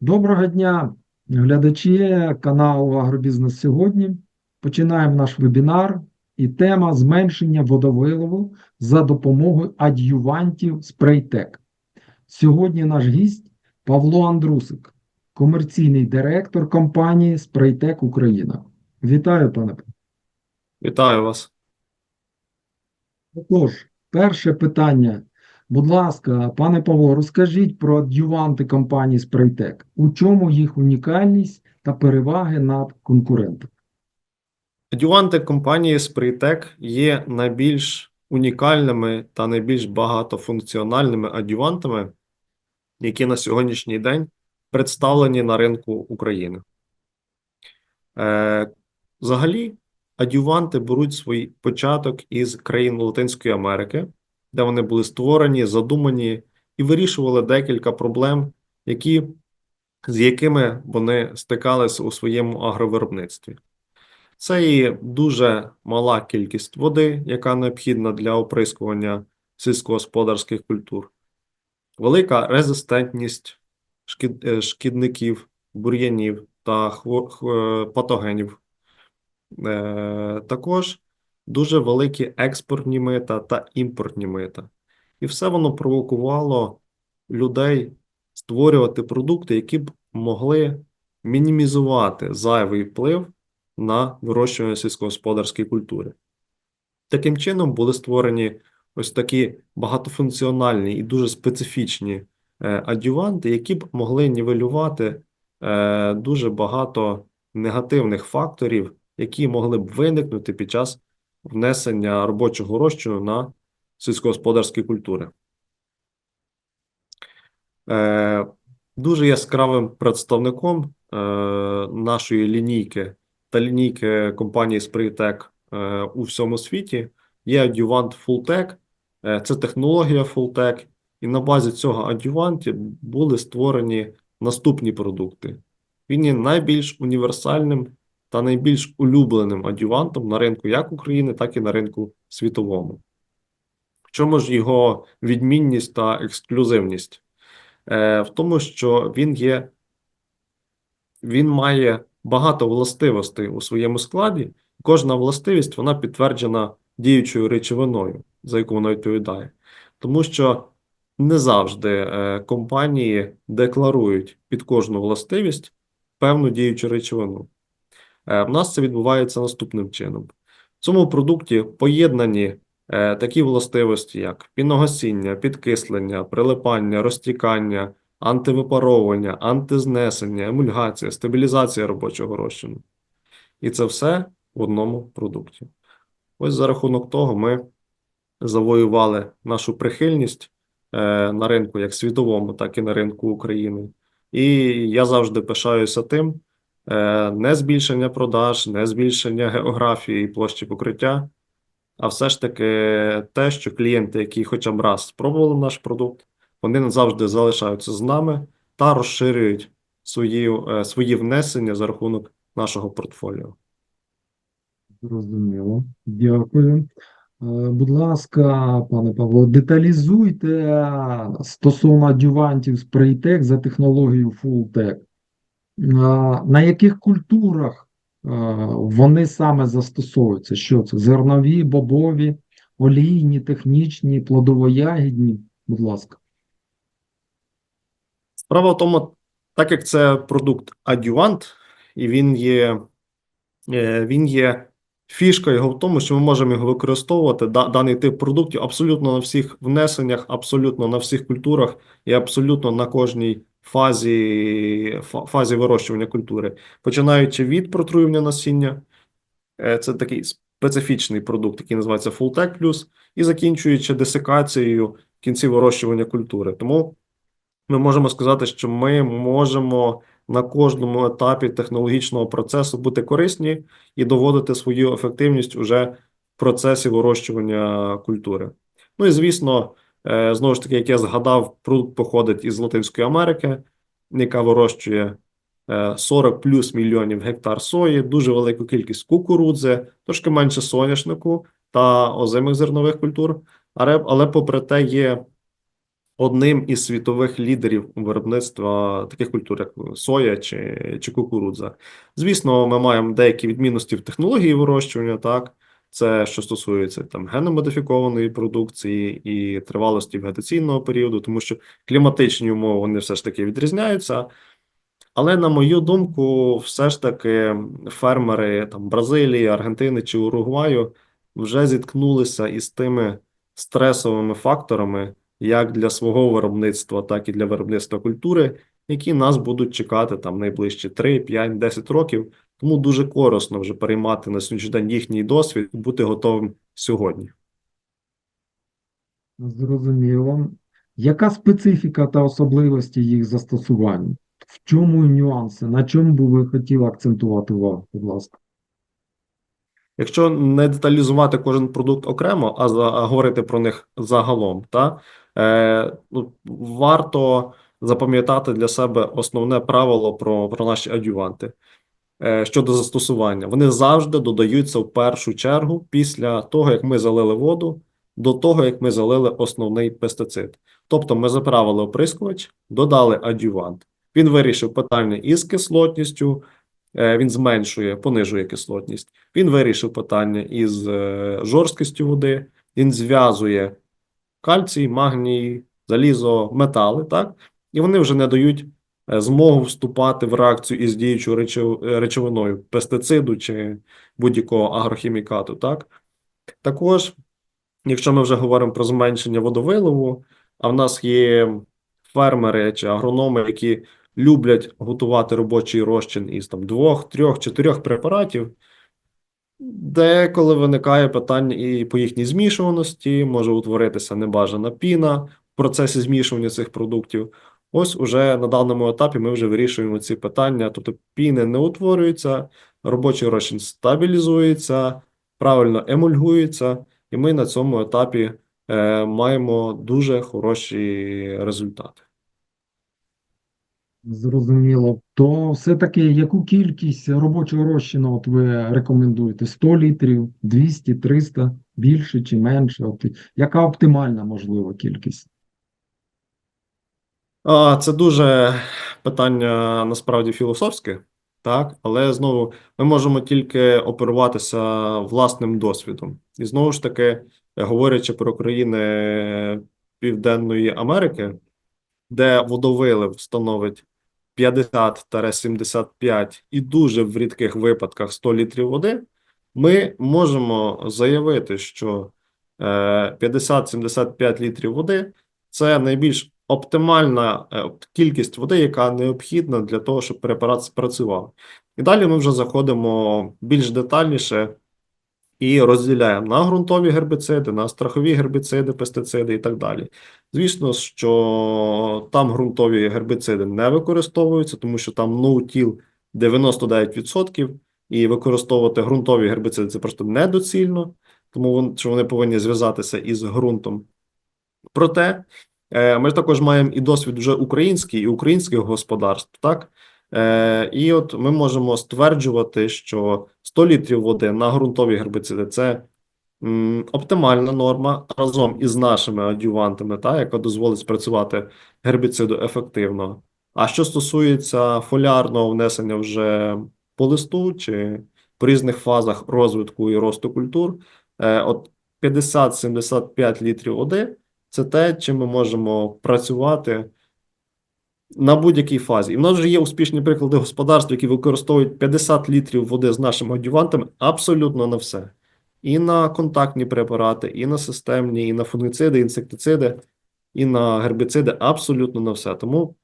Доброго дня, глядачі каналу Агробізнес сьогодні. Починаємо наш вебінар і тема зменшення водовиливу за допомогою ад'ювантів Спрейтек. Сьогодні наш гість Павло Андрусик, комерційний директор компанії Спрейтек Україна. Вітаю, пане. Вітаю вас. Тож, перше питання. Будь ласка, пане Павло, розкажіть про ад'юванти компанії Спрейтек. У чому їх унікальність та переваги над конкурентами? Адюванти компанії Spritec є найбільш унікальними та найбільш багатофункціональними адювантами, які на сьогоднішній день представлені на ринку України. Е, взагалі, адюванти беруть свій початок із країн Латинської Америки, де вони були створені, задумані і вирішували декілька проблем, які, з якими вони стикалися у своєму агровиробництві. Це і дуже мала кількість води, яка необхідна для оприскування сільськогосподарських культур, велика резистентність е, шкідників, бур'янів та хво- хво- патогенів. Е, Також дуже великі експортні мита та імпортні мита. І все воно провокувало людей створювати продукти, які б могли мінімізувати зайвий вплив на вирощування сільськогосподарської культури. Таким чином були створені ось такі багатофункціональні і дуже специфічні е, адюванти, які б могли нівелювати е, дуже багато негативних факторів, які могли б виникнути під час внесення робочого розчину на сільськогосподарські культури. Е, Дуже яскравим представником е, нашої лінійки та лінійки компанії Spritec е, у всьому світі є адювант Fulltech. Е, Це технологія Fulltech, і на базі цього адюванті були створені наступні продукти. Він є найбільш універсальним та найбільш улюбленим адювантом на ринку як України, так і на ринку світовому. В чому ж його відмінність та ексклюзивність? Е, В тому, що він є, він має багато властивостей у своєму складі. Кожна властивість вона підтверджена діючою речовиною, за яку вона відповідає. Тому що не завжди е, компанії декларують під кожну властивість певну діючу речовину. Е, В нас це відбувається наступним чином. В цьому продукті поєднані е, такі властивості, як піногасіння, підкислення, прилипання, розтікання, антивипаровування, антизнесення, емульгація, стабілізація робочого розчину. І це все в одному продукті. Ось за рахунок того ми завоювали нашу прихильність е, на ринку як світовому, так і на ринку України. І я завжди пишаюся тим, не збільшення продаж, не збільшення географії і площі покриття, а все ж таки те, що клієнти, які хоча б раз спробували наш продукт, вони назавжди залишаються з нами та розширюють свої, е, свої внесення за рахунок нашого портфоліо. Зрозуміло. Дякую. Е, Будь ласка, пане Павло, деталізуйте е, стосовно адювантів Спрейтек за технологією Fulltech. На яких культурах вони саме застосовуються? Що це? Зернові, бобові, олійні, технічні, плодово-ягідні? Будь ласка. Справа в тому, так як це продукт адювант, і він є, е, він є фішка його в тому, що ми можемо його використовувати, даний тип продуктів абсолютно на всіх внесеннях, абсолютно на всіх культурах і абсолютно на кожній фазі, фазі вирощування культури. Починаючи від протруювання насіння, е, це такий специфічний продукт, який називається Fulltech Plus, і закінчуючи десикацією в кінці вирощування культури. Тому ми можемо сказати, що ми можемо на кожному етапі технологічного процесу бути корисні і доводити свою ефективність уже в процесі вирощування культури. Ну і звісно, знову ж таки, як я згадав, продукт походить із Латинської Америки, яка вирощує е, 40 плюс мільйонів гектар сої, дуже велику кількість кукурудзи, трошки менше соняшнику та озимих зернових культур. Але попри те є одним із світових лідерів виробництва таких культур, як соя чи, чи кукурудза. Звісно, ми маємо деякі відмінності в технології вирощування, так. Це що стосується там геномодифікованої продукції і тривалості вегетаційного періоду, тому що кліматичні умови вони все ж таки відрізняються. Але на мою думку, все ж таки фермери там Бразилії, Аргентини чи Уругваю вже зіткнулися із тими стресовими факторами, як для свого виробництва, так і для виробництва культури, які нас будуть чекати там найближчі 3, 5, 10 років. Тому дуже корисно вже переймати на сьогоднішній день їхній досвід і бути готовим сьогодні. Зрозуміло. Яка специфіка та особливості їх застосування? В чому нюанси? На чому би ви хотіли акцентувати увагу, будь ласка? Якщо не деталізувати кожен продукт окремо, а, за, а говорити про них загалом, та, е, ну, варто запам'ятати для себе основне правило про, про наші адюванти щодо застосування. Вони завжди додаються в першу чергу після того, як ми залили воду, до того, як ми залили основний пестицид. Тобто ми заправили оприскувач, додали адювант. Він вирішив питання із кислотністю, е, він зменшує, понижує кислотність. Він вирішив питання із е, жорсткістю води, він зв'язує кальцій, магній, залізо, метали, так? І вони вже не дають е, змогу вступати в реакцію із діючою е, речовиною, пестициду чи будь-якого агрохімікату, так? Також, якщо ми вже говоримо про зменшення водовиливу, а в нас є фермери чи агрономи, які люблять готувати робочий розчин із там двох, трьох, чотирьох препаратів. Деколи виникає питання і по їхній змішуваності, може утворитися небажана піна в процесі змішування цих продуктів. Ось уже на даному етапі ми вже вирішуємо ці питання. Тобто піни не утворюються, робочий розчин стабілізується, правильно емульгується, і ми на цьому етапі е, маємо дуже хороші результати. Зрозуміло. То все-таки яку кількість робочого розчину от ви рекомендуєте? 100 літрів, 200, 300, більше чи менше? Яка оптимальна можлива кількість? Це дуже питання насправді філософське, так, але знову ми можемо тільки оперуватися власним досвідом. І знову ж таки, говорячи про країни Південної Америки, де водовилив становить 50-75 і дуже в рідких випадках 100 літрів води, ми можемо заявити, що е, 50-75 літрів води це найбільш оптимальна е, кількість води, яка необхідна для того, щоб препарат спрацював. І далі ми вже заходимо більш детальніше і розділяємо на ґрунтові гербіциди, на страхові гербіциди, пестициди і так далі. Звісно, що там ґрунтові гербіциди не використовуються, тому що там ноутіл 99%, і використовувати ґрунтові гербіциди це просто недоцільно, тому що вони повинні зв'язатися із ґрунтом. Проте ми ж також маємо і досвід вже український і українських господарств, так? Е, І от ми можемо стверджувати, що 100 літрів води на ґрунтові гербіциди це оптимальна норма разом із нашими адювантами, та, яка дозволить спрацювати гербіциду ефективно. А що стосується фоліарного внесення вже по листу чи по різних фазах розвитку і росту культур, е, от 50-75 літрів води це те, чим ми можемо працювати на будь-якій фазі. І в нас вже є успішні приклади господарств, які використовують 50 літрів води з нашими адювантами абсолютно на все. І на контактні препарати, і на системні, і на фунгіциди, інсектициди, і на гербіциди, абсолютно на все. Тому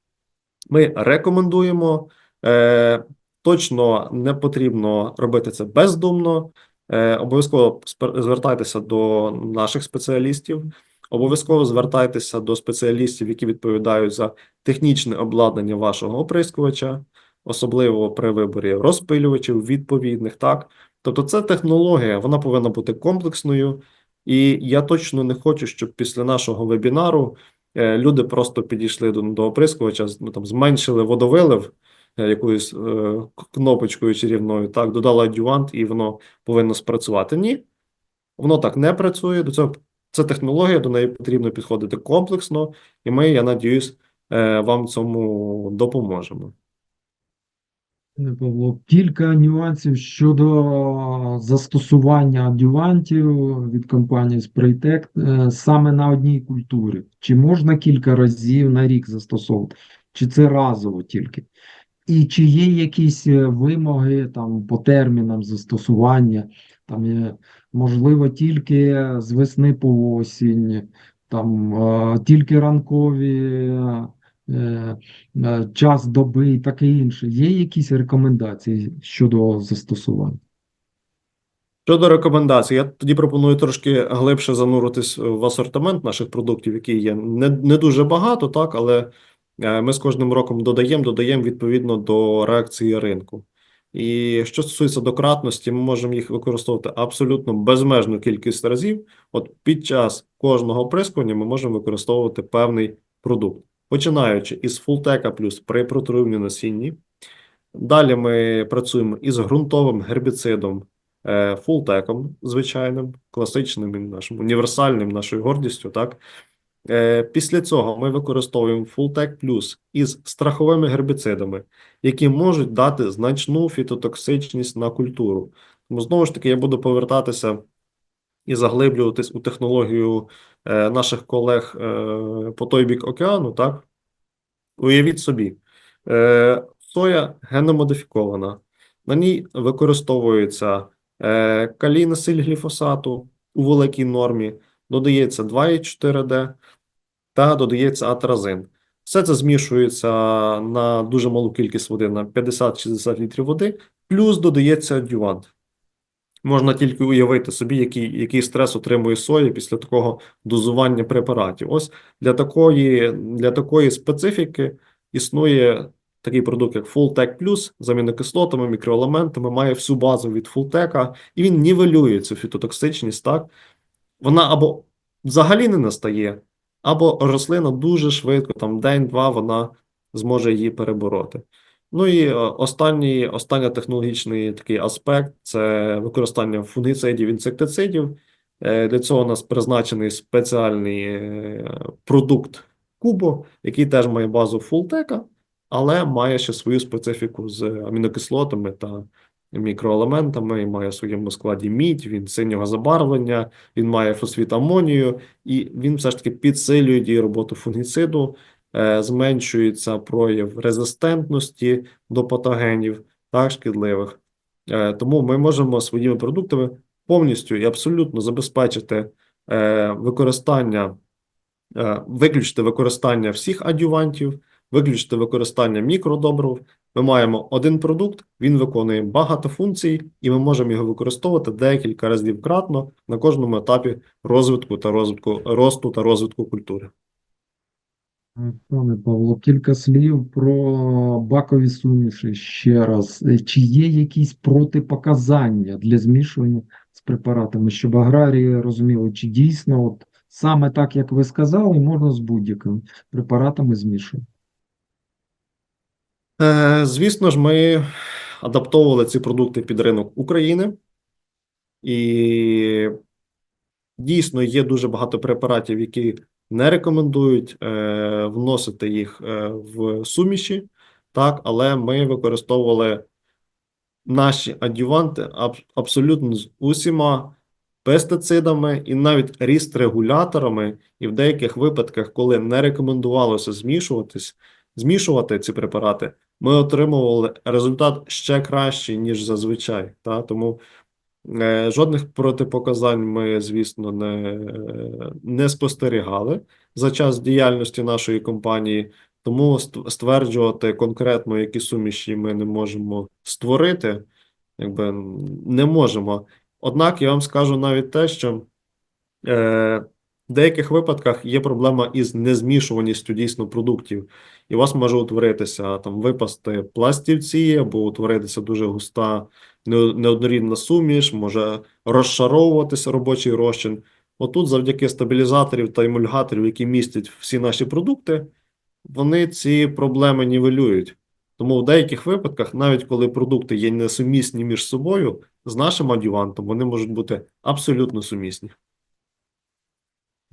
ми рекомендуємо. Е, точно не потрібно робити це бездумно. Е, обов'язково звертайтеся до наших спеціалістів. Обов'язково звертайтеся до спеціалістів, які відповідають за технічне обладнання вашого оприскувача, особливо при виборі розпилювачів відповідних. Так, тобто, це технологія, вона повинна бути комплексною. І я точно не хочу, щоб після нашого вебінару е, люди просто підійшли до, до оприскувача, ну, там, зменшили водовилив е, якоюсь е, кнопочкою чарівною, так, додали адювант, і воно повинно спрацювати. Ні, воно так не працює. До цього Це технологія, до неї потрібно підходити комплексно, і ми, я надіюсь, е, вам цьому допоможемо. Павло, кілька нюансів щодо застосування адювантів від компанії Spraytec е, саме на одній культурі. Чи можна кілька разів на рік застосовувати, чи це разово тільки? І чи є якісь е, вимоги там по термінам застосування, там можливо, тільки з весни по осінь, там е, тільки ранкові. е, е, час доби і таке інше. Є якісь рекомендації щодо застосування? Щодо рекомендацій, я тоді пропоную трошки глибше зануритись в асортимент наших продуктів, які є не, не дуже багато, так, але е, ми з кожним роком додаємо, додаємо відповідно до реакції ринку. І що стосується дократності, ми можемо їх використовувати абсолютно безмежну кількість разів. От під час кожного прискування ми можемо використовувати певний продукт, починаючи із Fulltech плюс при протруєнні насінні. Далі ми працюємо із ґрунтовим гербіцидом е, фултеком звичайним, класичним нашим універсальним, нашою гордістю. Так? Е, Після цього ми використовуємо Fulltech Plus із страховими гербіцидами, які можуть дати значну фітотоксичність на культуру. Тому знову ж таки я буду повертатися і заглиблюватись у технологію е, наших колег е, по той бік океану. Так? Уявіть собі, соя геномодифікована, на ній використовується е, калійна силь гліфосату у великій нормі, додається 2,4D та додається атразин. Все це змішується на дуже малу кількість води, на 50-60 літрів води, плюс додається адювант. Можна тільки уявити собі, який, який стрес отримує соя після такого дозування препаратів. Ось для такої, для такої специфіки існує такий продукт, як Fulltech Plus з амінокислотами, мікроелементами, має всю базу від Fulltech, і він нівелює цю фітотоксичність, так? Вона або взагалі не настає, або рослина дуже швидко, там день-два, вона зможе її перебороти. Ну і е, останній, останній технологічний такий аспект це використання фунгіцидів, інсектицидів. Е, Для цього у нас призначений спеціальний е, продукт Кубо, який теж має базу фултека, але має ще свою специфіку з амінокислотами та мікроелементами, має в своєму складі мідь, він синього забарвлення, він має фосфіт амонію, і він все ж таки підсилює дію роботу фунгіциду, е, зменшується прояв резистентності до патогенів так, шкідливих. Е, Тому ми можемо своїми продуктами повністю і абсолютно забезпечити е, використання, виключити використання всіх адювантів, виключити використання мікродобрив. Ми маємо один продукт, він виконує багато функцій, і ми можемо його використовувати декілька разів кратно на кожному етапі розвитку та розвитку росту та розвитку культури. Пане Павло, кілька слів про бакові суміші ще раз. Чи є якісь протипоказання для змішування з препаратами, щоб аграрії розуміли, чи дійсно от саме так, як ви сказали, можна з будь-якими препаратами змішувати? Е, Звісно ж, ми адаптовували ці продукти під ринок України, і дійсно є дуже багато препаратів, які не рекомендують е, вносити їх е, в суміші, так, але ми використовували наші адюванти аб- абсолютно з усіма пестицидами і навіть ріст-регуляторами, і в деяких випадках, коли не рекомендувалося змішуватись, змішувати ці препарати, ми отримували результат ще кращий, ніж зазвичай. Та? Тому е, жодних протипоказань ми, звісно, не, не спостерігали за час діяльності нашої компанії. Тому стверджувати конкретно, які суміші ми не можемо створити, якби не можемо. Однак я вам скажу навіть те, що е, в деяких випадках є проблема із незмішуваністю дійсно продуктів, і у вас може утворитися там випасти пластівці, або утворитися дуже густа неоднорідна суміш, може розшаровуватися робочий розчин. Отут, завдяки стабілізаторів та емульгаторів, які містять всі наші продукти, вони ці проблеми нівелюють. Тому в деяких випадках, навіть коли продукти є несумісні між собою, з нашим адювантом вони можуть бути абсолютно сумісні.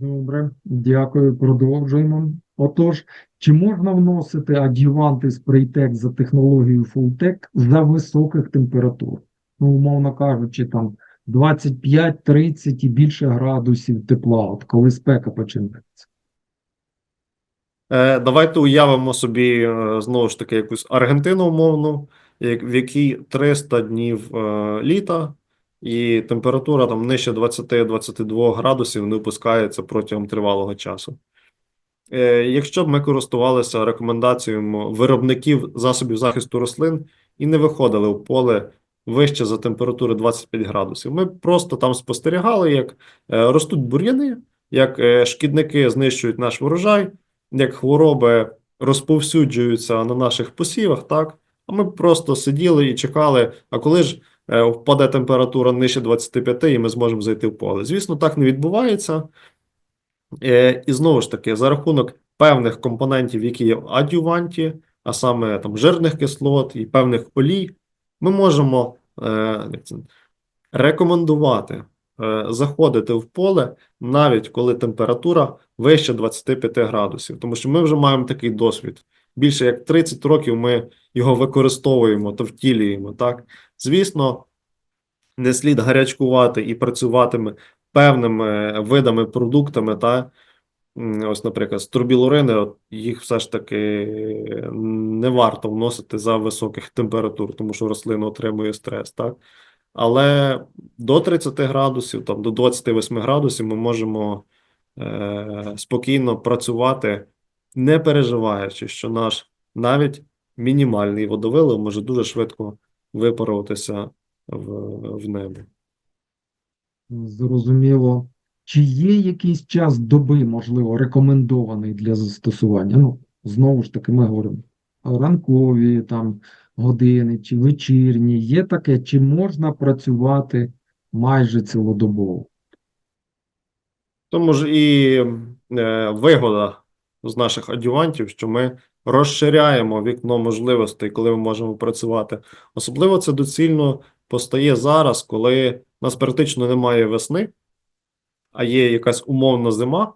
Добре, дякую. Продовжуємо. Отож, чи можна вносити адюванти спрейтек за технологією Fulltech за високих температур? Ну, умовно кажучи, там 25, 30 і більше градусів тепла, от коли спека починається. Е, Давайте уявимо собі е, знову ж таки якусь Аргентину умовну, в якій 300 днів е, літа, і температура там нижче 20-22 градусів не опускається протягом тривалого часу. Е, Якщо б ми користувалися рекомендаціями виробників засобів захисту рослин і не виходили в поле вище за температури 25 градусів, ми просто там спостерігали, як е, ростуть бур'яни, як е, шкідники знищують наш врожай, як хвороби розповсюджуються на наших посівах, так? А ми просто сиділи і чекали, а коли ж впаде температура нижче 25 і ми зможемо зайти в поле. Звісно, так не відбувається. Е, І знову ж таки, за рахунок певних компонентів, які є в адюванті, а саме там жирних кислот і певних олій, ми можемо е, рекомендувати е, заходити в поле навіть коли температура вище 25 градусів, тому що ми вже маємо такий досвід. Більше як 30 років ми його використовуємо та втілюємо. Так, звісно, не слід гарячкувати і працюватиме певними видами продуктами, та ось, наприклад, стробілурини, от їх все ж таки не варто вносити за високих температур, тому що рослина отримує стрес, так? Але до 30 градусів, там, до 28 градусів ми можемо е, спокійно працювати, не переживаючи, що наш навіть мінімальний водовилив може дуже швидко випаруватися в, в небі. Зрозуміло. Чи є якийсь час доби, можливо, рекомендований для застосування? Ну, знову ж таки, ми говоримо ранкові там години чи вечірні. Є таке, чи можна працювати майже цілодобово? Тому ж і е, вигода з наших адювантів, що ми розширяємо вікно можливостей, коли ми можемо працювати. Особливо це доцільно постає зараз, коли у нас практично немає весни, а є якась умовна зима,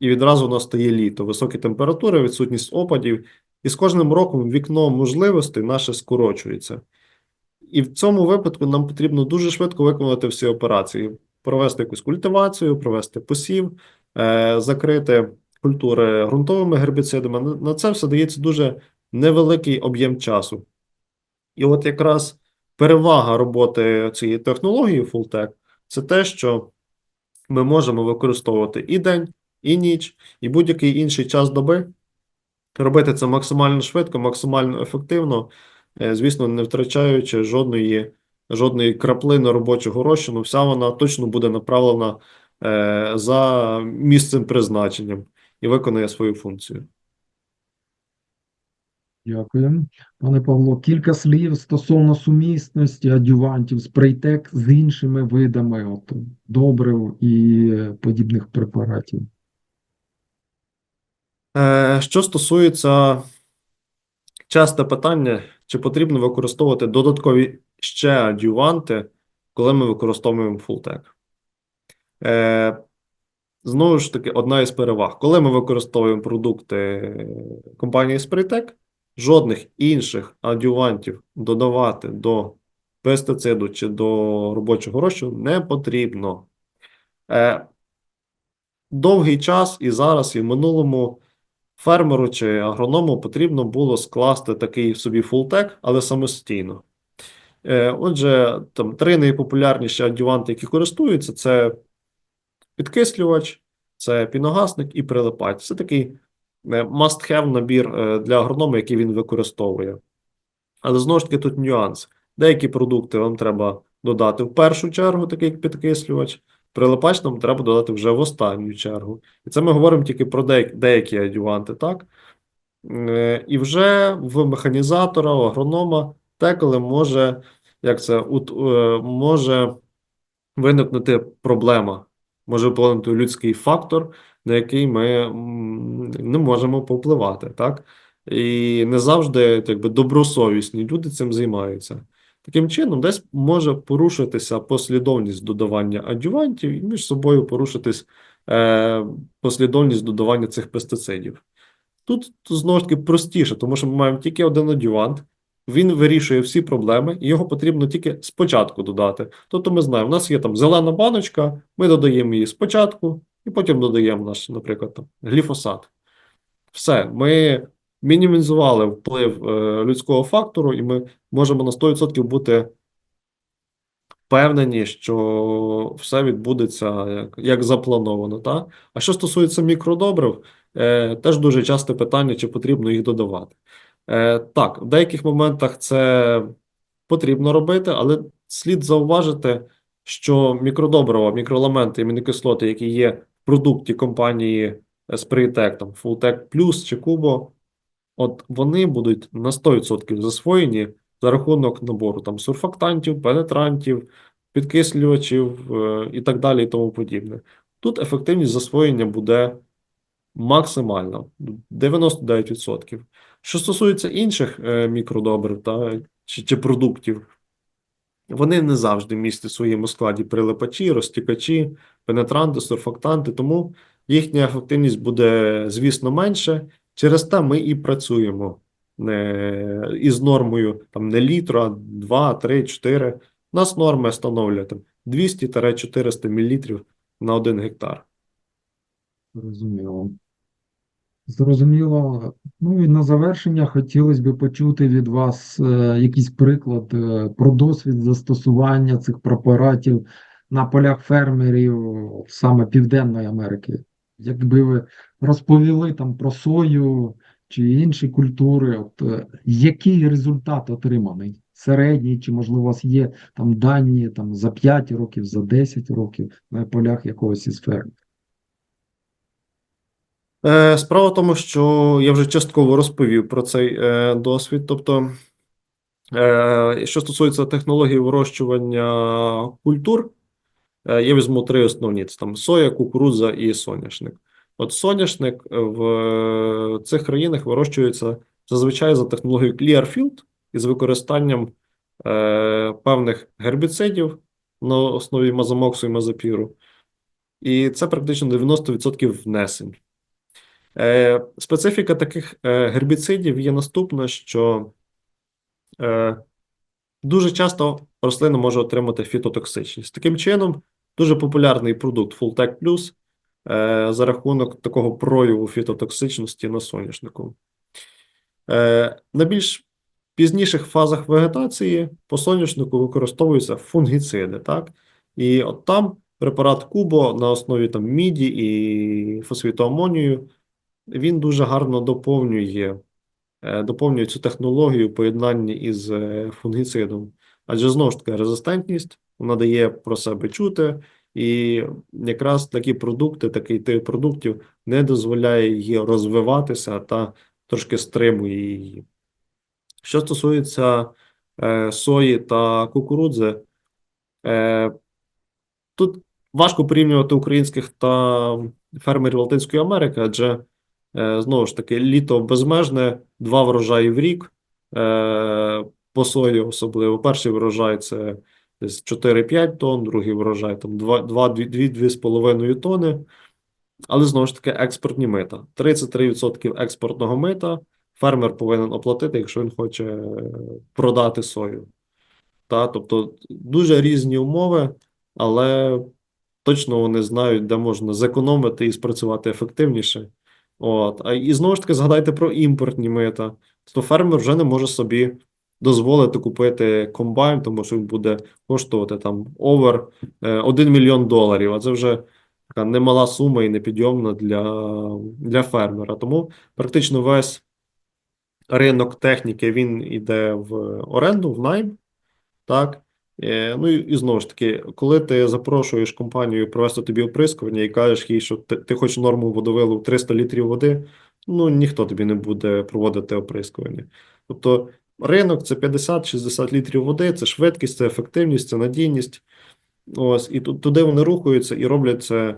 і відразу настає літо, високі температури, відсутність опадів, і з кожним роком вікно можливостей наше скорочується. І в цьому випадку нам потрібно дуже швидко виконати всі операції: провести якусь культивацію, провести посів, е, закрити культури ґрунтовими гербіцидами. На- це все дається дуже невеликий об'єм часу. І от якраз перевага роботи цієї технології Fulltech – це те, що ми можемо використовувати і день, і ніч, і будь-який інший час доби. Робити це максимально швидко, максимально ефективно, е, звісно, не втрачаючи жодної, жодної краплини робочого розчину, вся вона точно буде направлена е, за місцем призначенням і виконує свою функцію. Дякую. Пане Павло, кілька слів стосовно сумісності адювантів спрейтек з іншими видами от, добрив і е, подібних препаратів. Е, Що стосується часте питання, чи потрібно використовувати додаткові ще адюванти, коли ми використовуємо Fulltech? Знову ж таки, одна із переваг. Коли ми використовуємо продукти компанії Spritec, жодних інших адювантів додавати до пестициду чи до робочого розчину не потрібно. Е, Довгий час і зараз, і в минулому фермеру чи агроному потрібно було скласти такий собі фултек, але самостійно. Е, Отже, там три найпопулярніші адюванти, які користуються, це підкислювач, це піногасник і прилипач. Це такий е, must-have набір е, для агронома, який він використовує. Але знову ж таки тут нюанс. Деякі продукти вам треба додати в першу чергу, такий як підкислювач. Прилипач нам треба додати вже в останню чергу. І це ми говоримо тільки про деякі, адюванти, так? Е, І вже в механізатора, у агронома деколи може, як це, може виникнути проблема, може вплинути людський фактор, на який ми не можемо повпливати, так? І не завжди якби, добросовісні люди цим займаються. Таким чином, десь може порушитися послідовність додавання адювантів і між собою порушитись е, послідовність додавання цих пестицидів. Тут знову ж таки простіше, тому що ми маємо тільки один адювант, він вирішує всі проблеми, і його потрібно тільки спочатку додати. Тобто ми знаємо, у нас є там зелена баночка, ми додаємо її спочатку, і потім додаємо наш, наприклад, там, гліфосат. Все, ми мінімізували вплив е, людського фактору, і ми можемо на 100% бути впевнені, що все відбудеться як, як заплановано. Та? А що стосується мікродобрив, е, теж дуже часте питання, чи потрібно їх додавати. Е, так, в деяких моментах це потрібно робити, але слід зауважити, що мікродобрива, мікроелементи і амінокислоти, які є в продукті компанії Spritec, там Fulltech Plus чи Kubo, от вони будуть на 100% засвоєні за рахунок набору там сурфактантів, пенетрантів, підкислювачів е, і так далі, і тому подібне. Тут ефективність засвоєння буде максимальна 99%. Що стосується інших е, мікродобрив та, чи, чи продуктів, вони не завжди містять в своєму складі прилипачі, розтікачі, пенетранти, сурфактанти, тому їхня ефективність буде, звісно, менше. Через те ми і працюємо не, із нормою там, не літру, а 2, 3, 4. У нас норма встановлює там 200-400 мл на 1 гектар. Зрозуміло. Зрозуміло. Ну і на завершення хотілося б почути від вас е, якийсь приклад е, про досвід застосування цих препаратів на полях фермерів саме Південної Америки. Якби ви розповіли там про сою чи інші культури, от, е, який результат отриманий? Середній, чи можливо у вас є там дані там, за 5 років, за 10 років на полях якогось із ферм? Е, Справа в тому, що я вже частково розповів про цей е, досвід. Тобто, е, що стосується технології вирощування культур, я візьму три основні: це там соя, кукурудза і соняшник. От соняшник в цих країнах вирощується зазвичай за технологією Clearfield із використанням е, певних гербіцидів на основі мазомоксу і мазопіру. І це практично 90% внесень. Е, Специфіка таких е, гербіцидів є наступна, що е, дуже часто рослина може отримати фітотоксичність. Таким чином, дуже популярний продукт Fulltech Plus за рахунок такого прояву фітотоксичності на соняшнику. На більш пізніших фазах вегетації по соняшнику використовуються фунгіциди. Так? І от там препарат Кубо на основі там, міді і фосфіту амонію він дуже гарно доповнює, е, доповнює цю технологію в поєднанні із е, фунгіцидом. Адже знову ж таки резистентність вона дає про себе чути, і якраз такі продукти, такий тип продуктів не дозволяє її розвиватися та трошки стримує її. Що стосується е, сої та кукурудзи, е, тут важко порівнювати українських та фермерів Латинської Америки, адже Знову ж таки, літо безмежне, два врожаї в рік е, по сої особливо. Перший врожай це десь 4-5 тонн, другий врожай там 2-2,5 тонни. Але знову ж таки, експортні мита. 33% експортного мита фермер повинен оплатити, якщо він хоче е, продати сою. Та, тобто дуже різні умови, але точно вони знають, де можна зекономити і спрацювати ефективніше. От. А і знову ж таки згадайте про імпортні мита. То фермер вже не може собі дозволити купити комбайн, тому що він буде коштувати там овер 1 мільйон доларів. А це вже така немала сума і непідйомна для, для фермера. Тому практично весь ринок техніки він йде в оренду, в найм. Так. Е, Ну і, знову ж таки, коли ти запрошуєш компанію провести тобі оприскування і кажеш їй, що ти, ти хочеш норму водовилу 300 літрів води, ну ніхто тобі не буде проводити оприскування. Тобто ринок це 50-60 літрів води, це швидкість, це ефективність, це надійність. Ось, і туди вони рухаються і роблять це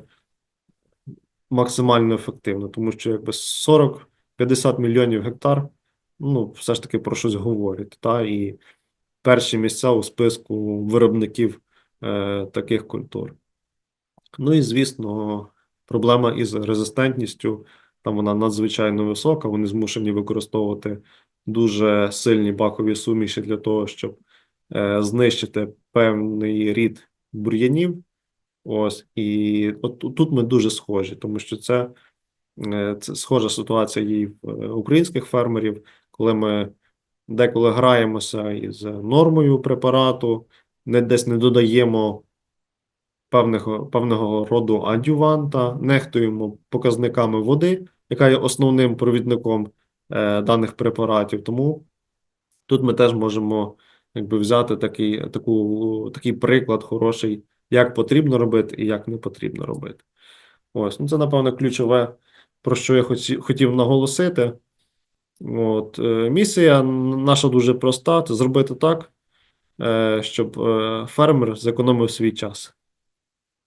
максимально ефективно, тому що якби 40-50 мільйонів гектар, ну, все ж таки про щось говорять. Та, і перші місця у списку виробників е, таких культур. Ну і звісно, проблема із резистентністю. Там вона надзвичайно висока. Вони змушені використовувати дуже сильні бакові суміші для того, щоб е, знищити певний рід бур'янів. Ось, і от тут- ми дуже схожі, тому що це, е, це схожа ситуація і в е, українських фермерів, коли ми деколи граємося із нормою препарату, не десь не додаємо певного, певного роду адюванта, нехтуємо показниками води, яка є основним провідником е, даних препаратів. Тому тут ми теж можемо якби, взяти такий, таку, такий приклад хороший, як потрібно робити і як не потрібно робити. Ось, ну це, напевно, ключове, про що я хотів наголосити. От, е, місія наша дуже проста: це зробити так, е, щоб е, фермер зекономив свій час.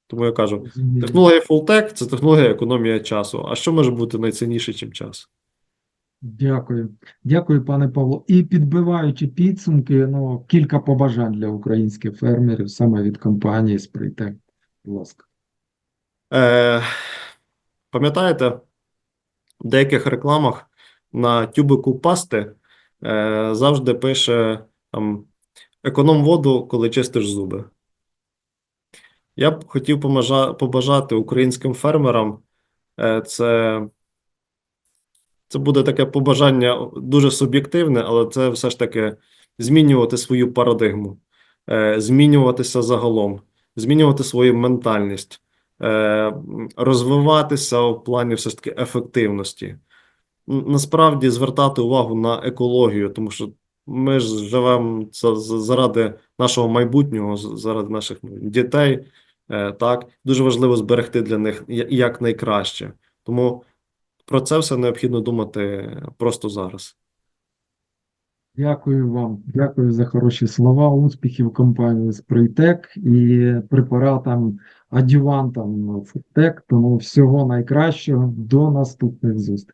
Тому я кажу, технологія Fulltech – це технологія економія часу. А що може бути найцінніше, ніж час? Дякую. Дякую, пане Павло. І підбиваючи підсумки, ну, кілька побажань для українських фермерів саме від компанії Спритек. Будь ласка. Е, пам'ятаєте, в деяких рекламах на тюбику пасти е, завжди пише там, економ воду, коли чистиш зуби. Я б хотів побажати українським фермерам е, це, це буде таке побажання дуже суб'єктивне, але це все ж таки змінювати свою парадигму, е, змінюватися загалом, змінювати свою ментальність, е, розвиватися в плані все ж таки ефективності. Насправді звертати увагу на екологію, тому що ми ж живемо за- за- заради нашого майбутнього, заради наших ну, дітей. Е, Так, дуже важливо зберегти для них я- якнайкраще. Тому про це все необхідно думати просто зараз. Дякую вам. Дякую за хороші слова. Успіхів компанії Спритек і препаратам, адювантам Футек. Тому всього найкращого. До наступних зустрічей.